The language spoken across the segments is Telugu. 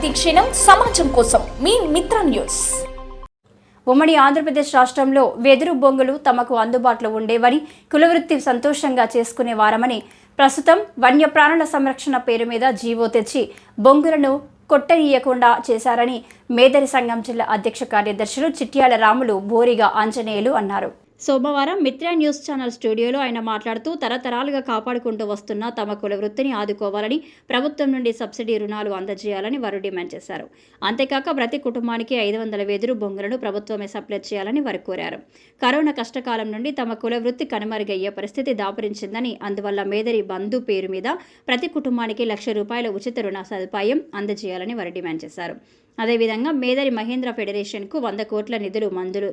ప్రతిక్షణం సమాజం కోసం మీ మిత్ర న్యూస్. ఉమ్మడి ఆంధ్రప్రదేశ్ రాష్ట్రంలో వెదురు బొంగులు తమకు అందుబాటులో ఉండేవని కులవృత్తి సంతోషంగా చేసుకునేవారమని ప్రస్తుతం వన్యప్రాణుల సంరక్షణ పేరు మీద జీవో తెచ్చి బొంగులను కొట్టనీయకుండా చేశారని మేదరి సంఘం జిల్లా అధ్యక్ష కార్యదర్శులు చిట్యాల రాములు బోరిగా ఆంజనేయులు అన్నారు. సోమవారం మిత్ర న్యూస్ ఛానల్ స్టూడియోలో ఆయన మాట్లాడుతూ తరతరాలుగా కాపాడుకుంటూ వస్తున్న తమ కుల వృత్తిని ఆదుకోవాలని ప్రభుత్వం నుండి సబ్సిడీ రుణాలు అందజేయాలని వారు డిమాండ్ చేశారు. అంతేకాక ప్రతి కుటుంబానికి ఐదు వందల వెదురు బొంగులను ప్రభుత్వమే సప్లై చేయాలని వారు కోరారు. కరోనా కష్టకాలం నుండి తమ కుల వృత్తి కనుమరుగయ్యే పరిస్థితి దాపురించిందని అందువల్ల మేదరి బంధు పేరు మీద ప్రతి కుటుంబానికి లక్ష రూపాయల ఉచిత రుణ సదుపాయం అందజేయాలని వారు డిమాండ్ చేశారు. అదేవిధంగా మేదరి మహేంద్ర ఫెడరేషన్కు వంద కోట్ల నిధులు మందులు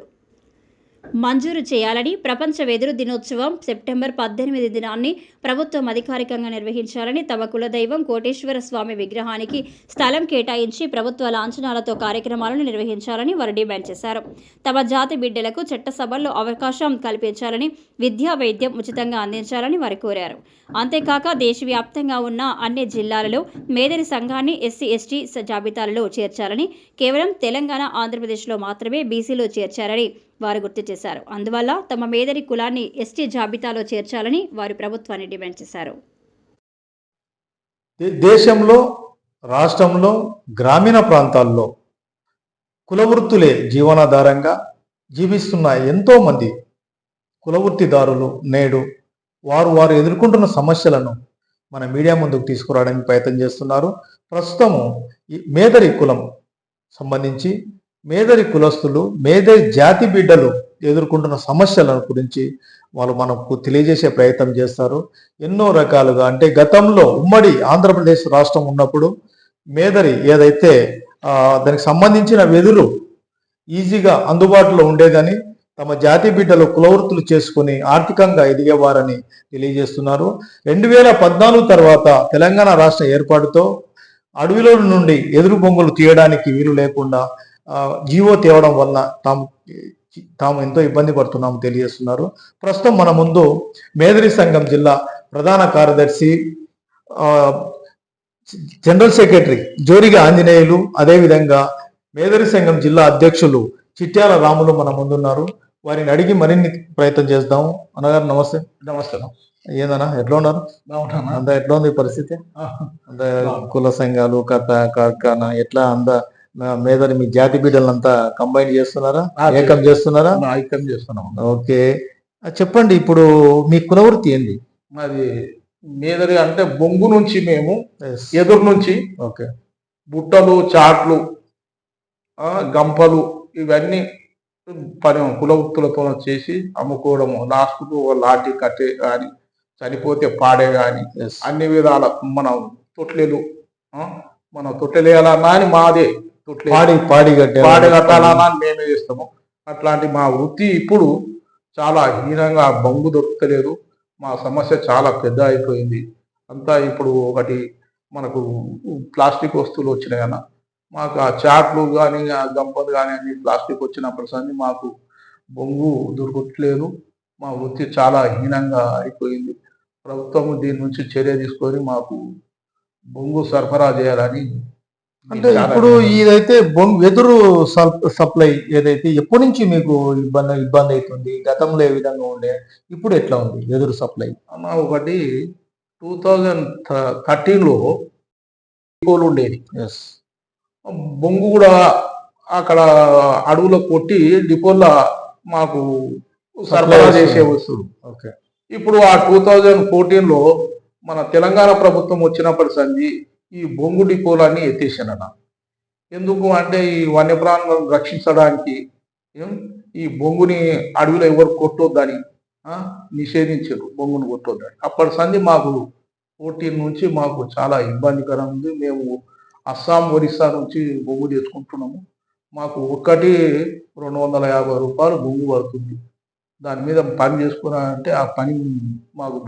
మంజూరు చేయాలని ప్రపంచ వెదురు దినోత్సవం సెప్టెంబర్ పద్దెనిమిది దినాన్ని ప్రభుత్వం అధికారికంగా నిర్వహించాలని తమ కులదైవం కోటేశ్వర స్వామి విగ్రహానికి స్థలం కేటాయించి ప్రభుత్వ లాంఛనాలతో కార్యక్రమాలను నిర్వహించాలని వారు డిమాండ్ చేశారు. తమ జాతి బిడ్డలకు చట్టసభల్లో అవకాశం కల్పించాలని విద్యా వైద్యం ఉచితంగా అందించాలని వారు కోరారు. అంతేకాక దేశవ్యాప్తంగా ఉన్న అన్ని జిల్లాలలో మేదరి సంఘాన్ని ఎస్సీ ఎస్టీ జాబితాలలో చేర్చాలని కేవలం తెలంగాణ ఆంధ్రప్రదేశ్లో మాత్రమే బీసీలో చేర్చారని వారు గుర్తు చేశారు. అందువల్ల తమ మేదరి కులాన్ని ఎస్టీ జాబితాలో చేర్చాలని వారు ప్రభుత్వాన్ని డిమాండ్ చేశారు. దేశంలో రాష్ట్రంలో గ్రామీణ ప్రాంతాల్లో కులవృత్తులే జీవనాధారంగా జీవిస్తున్న ఎంతోమంది కులవృత్తిదారులు నేడు వారు వారు ఎదుర్కొంటున్న సమస్యలను మన మీడియా ముందుకు తీసుకురావడానికి ప్రయత్నం చేస్తున్నారు. ప్రస్తుతము ఈ మేదరి కులం సంబంధించి మేదరి కులస్తులు మేదరి జాతి బిడ్డలు ఎదుర్కొంటున్న సమస్యల గురించి వాళ్ళు మనకు తెలియజేసే ప్రయత్నం చేస్తారు. ఎన్నో రకాలుగా అంటే గతంలో ఉమ్మడి ఆంధ్రప్రదేశ్ రాష్ట్రం ఉన్నప్పుడు మేదరి ఏదైతే దానికి సంబంధించిన వెదురు ఈజీగా అందుబాటులో ఉండేదని తమ జాతి బిడ్డలు కులవృత్తులు చేసుకుని ఆర్థికంగా ఎదిగేవారని తెలియజేస్తున్నారు. రెండు వేల పద్నాలుగు తర్వాత తెలంగాణ రాష్ట్ర ఏర్పాటుతో అడవిలో నుండి ఎదురు బొంగులు తీయడానికి వీలు లేకుండా జీవో తేవడం వల్ల తాము తాము ఎంతో ఇబ్బంది పడుతున్నాము తెలియజేస్తున్నారు. ప్రస్తుతం మన ముందు మేదరి సంఘం జిల్లా ప్రధాన కార్యదర్శి జనరల్ సెక్రటరీ జోరిగా ఆంజనేయులు అదేవిధంగా మేదరి సంఘం జిల్లా అధ్యక్షులు చిట్యాల రాములు మన ముందున్నారు. వారిని అడిగి మరిన్ని ప్రయత్నం చేద్దాము అన్నగారు నమస్తే. నమస్తే. ఏందన్నా ఎట్లా ఉన్నారు? అంత ఎట్లా ఉంది పరిస్థితి? అంత కుల సంఘాలు కథ కార్ఖాన ఎట్లా అంద? మేదరి మీ జాతి బిడ్డలంతా కంబైన్ చేస్తున్నారా? ఏకం చేస్తున్నారా? ఐక్యం చేస్తున్నాం. ఓకే. చెప్పండి ఇప్పుడు మీ కులవృత్తి ఏంది? మరి మీదరి అంటే బొంగు నుంచి మేము ఎదురు నుంచి ఓకే. బుట్టలు చాట్లు గంపలు ఇవన్నీ పని కులవృత్తులతో చేసి అమ్ముకోవడము. లాస్ట్కు లాఠీ కట్టే కానీ చనిపోతే పాడే కానీ అన్ని విధాల మనం తొట్లెలు మనం తొట్టెలేయాలన్నా అని మాదే. పాడి పాడి పాడి కట్టాలన్నా మేమే చేస్తాము. అట్లాంటి మా వృత్తి ఇప్పుడు చాలా హీనంగా బొంగు దొరుకుతలేదు మా సమస్య చాలా పెద్ద అయిపోయింది. అంతా ఇప్పుడు ఒకటి మనకు ప్లాస్టిక్ వస్తువులు వచ్చినాయి అన్న. మాకు ఆ చాట్లు కానీ ఆ గంపలు కానీ అన్ని ప్లాస్టిక్ వచ్చినప్పుడు సంది మాకు బొంగు దొరకట్లేదు. మా వృత్తి చాలా హీనంగా అయిపోయింది. ప్రభుత్వం దీని నుంచి చర్య తీసుకొని మాకు బొంగు సరఫరా చేయాలని అంటే ఇప్పుడు ఇదైతే బొంగు వెదురు సప్- సప్లై ఏదైతే ఎప్పటి నుంచి మీకు ఇబ్బంది ఇబ్బంది అవుతుంది? గతంలో ఏ విధంగా ఉండే? ఇప్పుడు ఎట్లా ఉంది వెదురు సప్లై? అన్న ఒకటి టూ థౌజండ్ థర్టీన్లో డిపోలు ఉండేది. ఎస్. బొంగు కూడా అక్కడ అడవులో కొట్టి డిపోల్లో మాకు సరఫరా చేసే వస్తువు. ఓకే. ఇప్పుడు ఆ టూ థౌజండ్ ఫోర్టీన్లో మన తెలంగాణ ప్రభుత్వం వచ్చినప్పటి సంది ఈ బొంగు డిపోలన్నీ ఎత్తేసానన్న ఎందుకు అంటే ఈ వన్యప్రాణులను రక్షించడానికి ఈ బొంగుని అడవిలో ఎవరు కొట్టొద్దని నిషేధించారు బొంగును కొట్టొద్దని. అప్పటి సంది మాకు ఫోర్టీన్ నుంచి మాకు చాలా ఇబ్బందికరం ఉంది. మేము అస్సాం ఒరిస్సా నుంచి బొంగు తెచ్చుకుంటున్నాము. మాకు ఒక్కటి రెండు వందల యాభై రూపాయలు బొంగు పడుతుంది. దాని మీద పని చేసుకున్నారంటే ఆ పని మాకు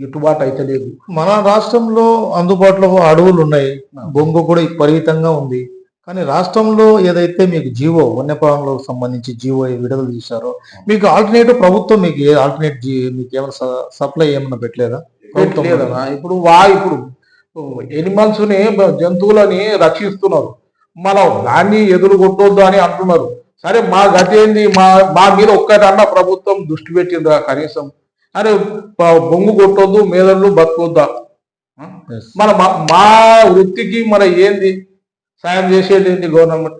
గిట్టుబాటు అయితే లేదు. మన రాష్ట్రంలో అందుబాటులో అడవులు ఉన్నాయి బొంగు కూడా విపరీతంగా ఉంది. కానీ రాష్ట్రంలో ఏదైతే మీకు జీవో వన్యప్రాణులకు సంబంధించి జీవో విడుదల చేశారో మీకు ఆల్టర్నేటివ్ ప్రభుత్వం మీకు ఏ ఆల్టర్నేట్ మీకు ఏమైనా సప్లై ఏమైనా పెట్టలేదా? ప్రభుత్వం ఇప్పుడు వా ఇప్పుడు ఎనిమల్స్ని జంతువులని రక్షిస్తున్నారు. మనం దాన్ని ఎదురు కొట్టొద్దు అని అంటున్నారు. సరే మా గతి ఏంది మా మా మీద ఒక్కటన్నా ప్రభుత్వం దృష్టి పెట్టిందా కనీసం. అరే బొంగు కొట్టొద్దు మేదళ్ళు బతకొద్దా. మన మా- మా వృత్తికి మన ఏంది? సాయం చేసేది ఏంది గవర్నమెంట్?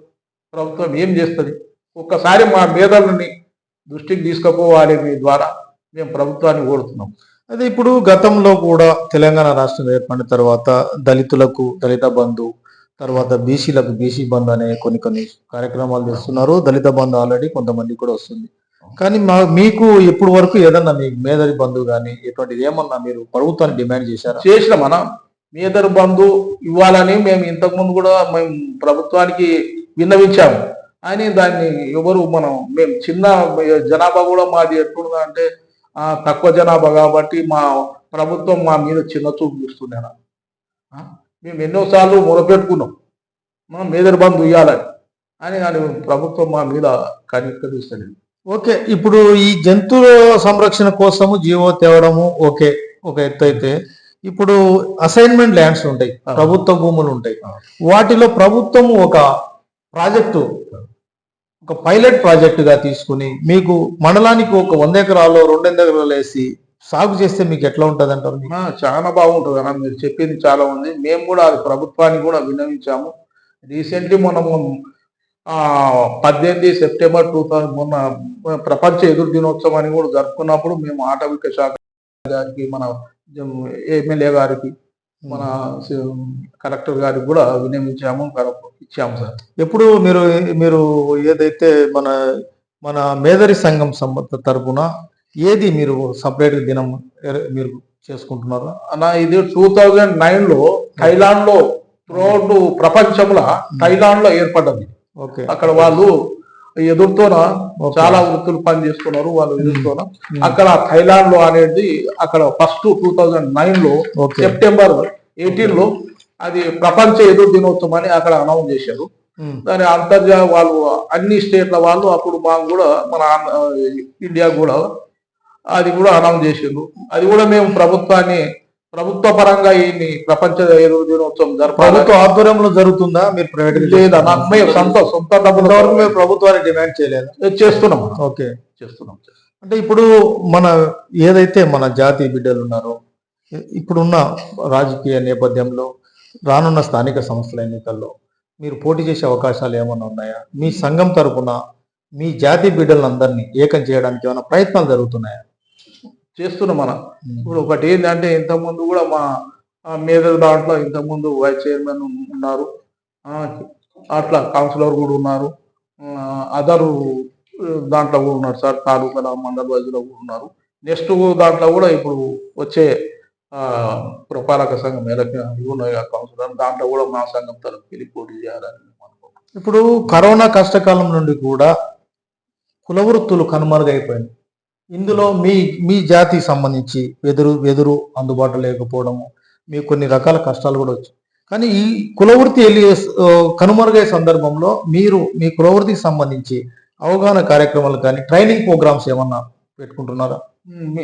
ప్రభుత్వం ఏం చేస్తుంది? ఒక్కసారి మా మేధల్ని దృష్టికి తీసుకుపోవాలి మీ ద్వారా. మేము ప్రభుత్వాన్ని కోరుతున్నాం. అదే ఇప్పుడు గతంలో కూడా తెలంగాణ రాష్ట్రం ఏర్పడిన తర్వాత దళితులకు దళిత బంధు తర్వాత బీసీలకు బీసీ బంధు అనే కొన్ని కొన్ని కార్యక్రమాలు చేస్తున్నారు. దళిత బంధు ఆల్రెడీ కొంతమంది కూడా వస్తుంది. కానీ మా మీకు ఇప్పుడు వరకు ఏదన్నా మీ మేదరి బంధువు కానీ ఇటువంటిది ఏమన్నా మీరు ప్రభుత్వాన్ని డిమాండ్ చేశారు? చేసిన మన మేదరి బంధు ఇవ్వాలని మేము ఇంతకు ముందు కూడా మేము ప్రభుత్వానికి విన్నవించాము. అని దాన్ని ఎవరు మనం మేము చిన్న జనాభా కూడా మాది ఎట్లుందా అంటే తక్కువ జనాభా కాబట్టి మా ప్రభుత్వం మా మీద చిన్న చూపు చూస్తున్నాను మేము ఎన్నోసార్లు మొరపెట్టుకున్నాం. మనం మేదరి బంధు ఇవ్వాలని అని కానీ ప్రభుత్వం మా మీద కనికరిస్తలేదు. ఓకే ఇప్పుడు ఈ జంతువుల సంరక్షణ కోసము జీవో తేవడము ఓకే ఒక ఎత్తు అయితే. ఇప్పుడు అసైన్మెంట్ ల్యాండ్స్ ఉంటాయి. ప్రభుత్వ భూములు ఉంటాయి. వాటిలో ప్రభుత్వము ఒక ప్రాజెక్టు ఒక పైలట్ ప్రాజెక్ట్గా తీసుకుని మీకు మండలానికి ఒక వంద ఎకరాలు రెండు ఎకరాలు వేసి సాగు చేస్తే మీకు ఎట్లా ఉంటది అంటారు చాలా బాగుంటుంది అన్న మీరు చెప్పింది చాలా ఉంది. మేము కూడా అది ప్రభుత్వానికి కూడా విన్నవించాము. రీసెంట్లీ మనము పద్దెనిమిది సెప్టెంబర్ టూ థౌజండ్ మొన్న ప్రపంచ ఎదురు దినోత్సవం అని కూడా జరుపుకున్నప్పుడు మేము ఆటవిక శాఖ గారికి మన ఎమ్మెల్యే గారికి మన కలెక్టర్ గారికి కూడా విన్నవించాము ఇచ్చాము సార్. ఎప్పుడు మీరు మీరు ఏదైతే మన మన మేదరి సంఘం సంబంధ తరపున ఏది మీరు సపరేట్ దినం మీరు చేసుకుంటున్నారా? అన్న ఇది టూ థౌజండ్ నైన్లో థైలాండ్లో త్రోట్ ప్రపంచంలో థైలాండ్లో ఏర్పడ్డది. అక్కడ వాళ్ళు ఎదురుతోన. చాలా వృత్తులు పని చేస్తున్నారు వాళ్ళు ఎదురుతోన. అక్కడ థైలాండ్లో అనేది అక్కడ ఫస్ట్ టూ థౌజండ్ నైన్లో సెప్టెంబర్ ఎయిటీన్లో అది ప్రపంచ ఎదురు దినోత్సవం అని అక్కడ అనౌన్స్ చేశారు. దాని అంతర్జా వాళ్ళు అన్ని స్టేట్ల వాళ్ళు అప్పుడు మాకు కూడా మన ఇండియా కూడా అది కూడా అనౌన్స్ చేసిండ్రు అది కూడా మేము ప్రభుత్వాన్ని ప్రభుత్వ పరంగా ఈ ప్రపంచ ఎదురు దినోత్సవం ప్రభుత్వ ఆధ్వర్యంలో జరుగుతుందా? మీరు ప్రైవేట్ మేము సొంత ఇంతవరకు మీరు ప్రభుత్వాన్ని డిమాండ్ చేయలేదు? చేస్తున్నాం. ఓకే. చేస్తున్నాం. అంటే ఇప్పుడు మన ఏదైతే మన జాతి బిడ్డలు ఉన్నారో ఇప్పుడున్న రాజకీయ నేపథ్యంలో రానున్న స్థానిక సంస్థల ఎన్నికల్లో మీరు పోటీ చేసే అవకాశాలు ఏమైనా ఉన్నాయా? మీ సంఘం తరపున మీ జాతి బిడ్డలందరినీ ఏకం చేయడానికి ఏమైనా ప్రయత్నాలు జరుగుతున్నాయా? చేస్తున్నాం మనం. ఇప్పుడు ఒకటి ఏంటంటే ఇంతకుముందు కూడా మా మేధ దాంట్లో ఇంతకుముందు వైస్ చైర్మన్ ఉన్నారు. అట్లా కౌన్సిలర్ కూడా ఉన్నారు. అదర్ దాంట్లో కూడా ఉన్నారు సార్. తాలూకాల మండల వైజ్లో కూడా ఉన్నారు. నెక్స్ట్ దాంట్లో కూడా ఇప్పుడు వచ్చే పురపాలక సంఘం ఎలక్షన్ కౌన్సిలర్ దాంట్లో కూడా మా సంఘం తరఫు వెళ్ళి పోటీ చేయాలని. ఇప్పుడు కరోనా కష్టకాలం నుండి కూడా కుల వృత్తులు కనుమరుగైపోయింది ఇందులో మీ మీ జాతికి సంబంధించి వెదురు వెదురు అందుబాటులో లేకపోవడము మీకు కొన్ని రకాల కష్టాలు కూడా వచ్చాయి. కానీ ఈ కులవృత్తి వెళ్ళి ఆ, కనుమరుగయ్యే సందర్భంలో మీరు మీ కులవృత్తికి సంబంధించి అవగాహన కార్యక్రమాలు కానీ ట్రైనింగ్ ప్రోగ్రామ్స్ ఏమన్నా పెట్టుకుంటున్నారా?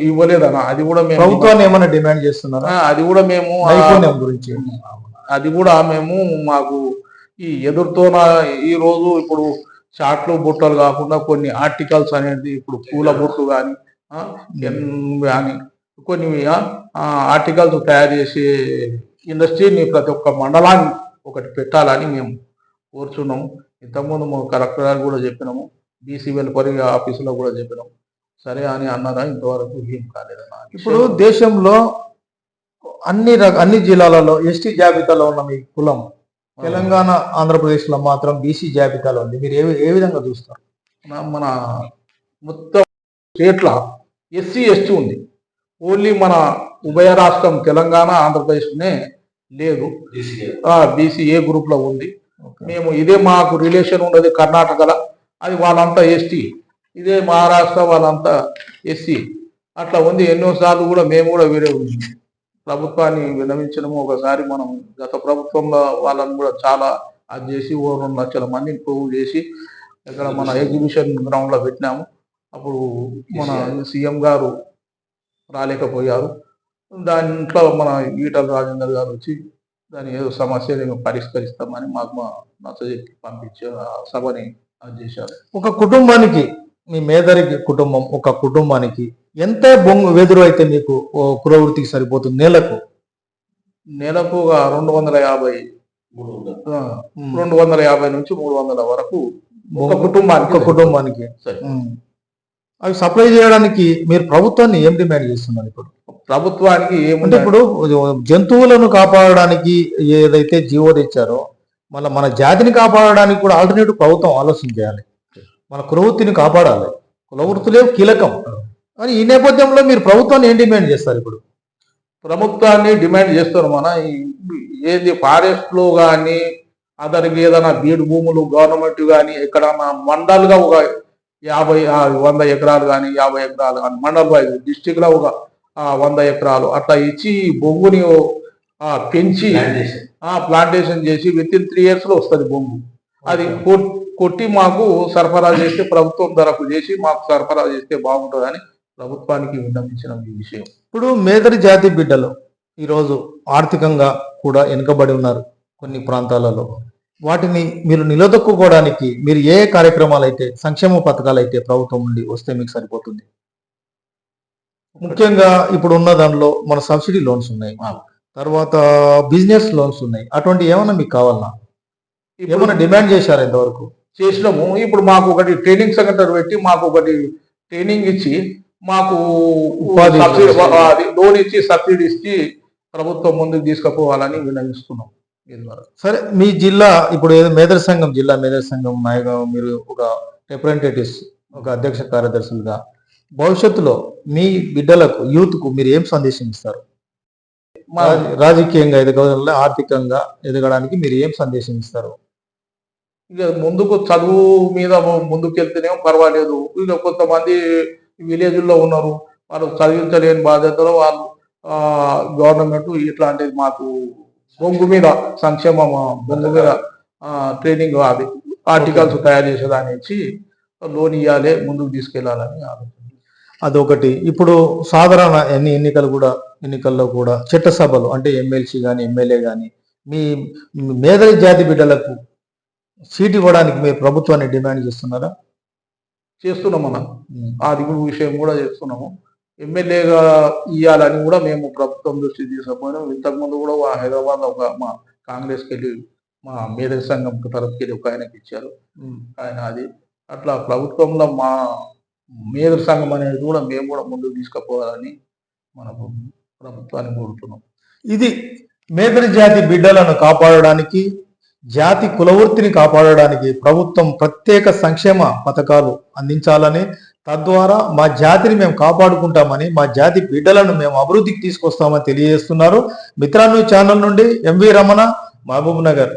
ఇవ్వలేదన్న. అది కూడా మేము ప్రభుత్వాన్ని ఏమన్నా డిమాండ్ చేస్తున్నారా? అది కూడా మేము నైపుణ్యం గురించి. అది కూడా మేము మాకు ఈ ఎదురుతోన ఈ రోజు ఇప్పుడు చాట్లు బుట్టలు కాకుండా కొన్ని ఆర్టికల్స్ అనేది ఇప్పుడు పూల బుట్టు కానీ కానీ కొన్ని ఆర్టికల్స్ తయారు చేసే ఇండస్ట్రీని ప్రతి ఒక్క మండలాన్ని ఒకటి పెట్టాలని మేము కోరుచున్నాము. ఇంతకుముందు మా కలెక్టర్ గారు కూడా చెప్పినాము. బీసీ వెలుపరి ఆఫీసులో కూడా చెప్పినాము. సరే అని అన్నారా? ఇంతవరకు ఏం కాలేదన్న ఇప్పుడు దేశంలో అన్ని రక- అన్ని జిల్లాలలో ఎస్టీ జాబితాలో ఉన్న మీ కులం తెలంగాణ ఆంధ్రప్రదేశ్లో మాత్రం బీసీ జాబితాలో ఉంది. మీరు ఏ ఏ విధంగా చూస్తారు? మన మొత్తం స్టేట్ల ఎస్సీ ఎస్టీ ఉంది. ఓన్లీ మన ఉభయ రాష్ట్రం తెలంగాణ ఆంధ్రప్రదేశ్నే లేదు. బీసీ ఏ గ్రూప్లో ఉంది. మేము ఇదే మాకు రిలేషన్ ఉన్నది కర్ణాటకలో. అది వాళ్ళంతా ఎస్టీ. ఇదే మహారాష్ట్ర వాళ్ళంతా ఎస్సీ. అట్లా ఉంది. ఎన్నోసార్లు కూడా మేము కూడా వేరే ప్రభుత్వాన్ని విన్నవించడము ఒకసారి మనం గత ప్రభుత్వంలో వాళ్ళని కూడా చాలా అది చేసి ఓ రెండు లక్షల మందిని పోగు చేసి ఇక్కడ మన ఎగ్జిబిషన్ గ్రౌండ్లో పెట్టినాము. అప్పుడు మన సీఎం గారు రాలేకపోయారు. దాంట్లో మన ఈటల రాజేందర్ గారు వచ్చి దాని ఏదో సమస్యని మేము పరిష్కరిస్తామని మాకు మా నచ్చజెప్పి పంపించే సభని అది చేశారు. ఒక కుటుంబానికి మీ మేదరికి కుటుంబం ఒక కుటుంబానికి ఎంత బొంగు వెదురు అయితే మీకు కులవృత్తికి సరిపోతుంది. నెలకు. నెలకు రెండు వందల యాభై రెండు వందల యాభై నుంచి మూడు వందల వరకు ఒక కుటుంబానికి ఒక కుటుంబానికి. అవి సప్లై చేయడానికి మీరు ప్రభుత్వాన్ని ఏం డిమాండ్ చేస్తున్నారు ఇప్పుడు? ప్రభుత్వానికి ఏముంటే ఇప్పుడు జంతువులను కాపాడడానికి ఏదైతే జీవో తెచ్చారో మళ్ళీ మన జాతిని కాపాడడానికి కూడా ఆల్టర్నేటివ్ ప్రభుత్వం ఆలోచన చేయాలి. మన కులవృత్తిని కాపాడాలి. కులవృత్తులే కీలకం. కానీ ఈ నేపథ్యంలో మీరు ప్రభుత్వాన్ని ఏం డిమాండ్ చేస్తారు ఇప్పుడు? ప్రభుత్వాన్ని డిమాండ్ చేస్తున్నారు మన ఈ- ఏది ఫారెస్ట్లో కానీ అదరికి ఏదైనా బీడు భూములు గవర్నమెంట్ కానీ ఎక్కడన్నా మండల్గా ఒక యాభై వంద ఎకరాలు కానీ యాభై ఎకరాలు కానీ మండల్ వైజ్ డిస్టిక్లో ఒక వంద ఎకరాలు అట్లా ఇచ్చి ఈ బొంగుని ఆ, పెంచి ఆ ప్లాంటేషన్ చేసి విత్ ఇన్ త్రీ ఇయర్స్లో వస్తుంది బొంగు అది కొట్- కొట్టి మాకు సరఫరా చేస్తే ప్రభుత్వం ధరకు చేసి మాకు సరఫరా చేస్తే బాగుంటుందని ప్రభుత్వానికి విన్నపించిన ఈ విషయం. ఇప్పుడు మేదరి జాతి బిడ్డలు ఈరోజు ఆర్థికంగా కూడా వెనుకబడి ఉన్నారు కొన్ని ప్రాంతాలలో. వాటిని మీరు నిలదొక్కుకోవడానికి మీరు ఏ కార్యక్రమాలు అయితే సంక్షేమ పథకాలు అయితే ప్రభుత్వం నుండి వస్తే మీకు సరిపోతుంది? ముఖ్యంగా ఇప్పుడు ఉన్న దానిలో మన సబ్సిడీ లోన్స్ ఉన్నాయి. తర్వాత బిజినెస్ లోన్స్ ఉన్నాయి. అటువంటి ఏమైనా మీకు కావాలన్నా ఏమైనా డిమాండ్ చేశారా ఇంతవరకు? చేసినాము. ఇప్పుడు మాకు ఒకటి ట్రైనింగ్ సెంటర్ పెట్టి మాకు ఒకటి ట్రైనింగ్ ఇచ్చి మాకు లోన్ ఇచ్చి సబ్సిడీ ఇచ్చి ప్రభుత్వం ముందుకు తీసుకుపోవాలని విన్నవిస్తున్నాం ద్వారా. సరే మీ జిల్లా ఇప్పుడు ఏదో మేదర్ సంఘం జిల్లా మేదర్ సంఘం నాయక మీరు ఒక రిప్రజెంటేటివ్స్ ఒక అధ్యక్ష కార్యదర్శులుగా భవిష్యత్తులో మీ బిడ్డలకు యూత్కు మీరు ఏం సందేశం ఇస్తారు? రాజకీయంగా ఎదగడంలో ఆర్థికంగా ఎదగడానికి మీరు ఏం సందేశం ఇస్తారు? ఇక ముందుకు చదువు మీద ముందుకు వెళ్తేనేమో పర్వాలేదు. ఇక కొంతమంది విలేజ్లో ఉన్నారు. వాళ్ళు చదివించలేని బాధ్యతలో వాళ్ళు గవర్నమెంట్ ఇట్లాంటిది మాకు బొంగు మీద సంక్షేమం బొంగు మీద ట్రైనింగ్ అది ఆర్టికల్స్ తయారు చేసేదాన్ని ఇచ్చి లోన్ ఇవ్వాలి ముందుకు తీసుకెళ్ళాలని ఆలోచన. అదొకటి. ఇప్పుడు సాధారణ ఎన్ని ఎన్నికలు కూడా ఎన్నికల్లో కూడా చట్టసభలు అంటే ఎమ్మెల్సీ కానీ ఎమ్మెల్యే కానీ మీ మీ జాతి బిడ్డలకు సీట్ ఇవ్వడానికి మీరు ప్రభుత్వాన్ని డిమాండ్ చేస్తున్నారా? చేస్తున్నాం మనం అది కూడా విషయం కూడా చేస్తున్నాము. ఎమ్మెల్యేగా ఇవ్వాలని కూడా మేము ప్రభుత్వం దృష్టి తీసుకుపోయినాం. ఇంతకుముందు కూడా హైదరాబాద్ ఒక మా కాంగ్రెస్కి వెళ్ళి మా మేధక సంఘం తరఫుకి వెళ్ళి ఒక ఆయనకి ఇచ్చారు. ఆయన అది. అట్లా ప్రభుత్వంలో మా మేధక సంఘం అనేది కూడా మేము కూడా ముందుకు తీసుకుపోవాలని మనకు ప్రభుత్వాన్ని కోరుతున్నాం. ఇది మేదరి జాతి బిడ్డలను కాపాడడానికి జాతి కులవృత్తిని కాపాడడానికి ప్రభుత్వం ప్రత్యేక సంక్షేమ పథకాలు అందించాలని తద్వారా మా జాతిని మేము కాపాడుకుంటామని మా జాతి బిడ్డలను మేము అభివృద్ధికి తీసుకొస్తామని తెలియజేస్తున్నారు. మిత్రాను ఛానల్ నుండి ఎంవి రమణ మహబూబ్ నగర్.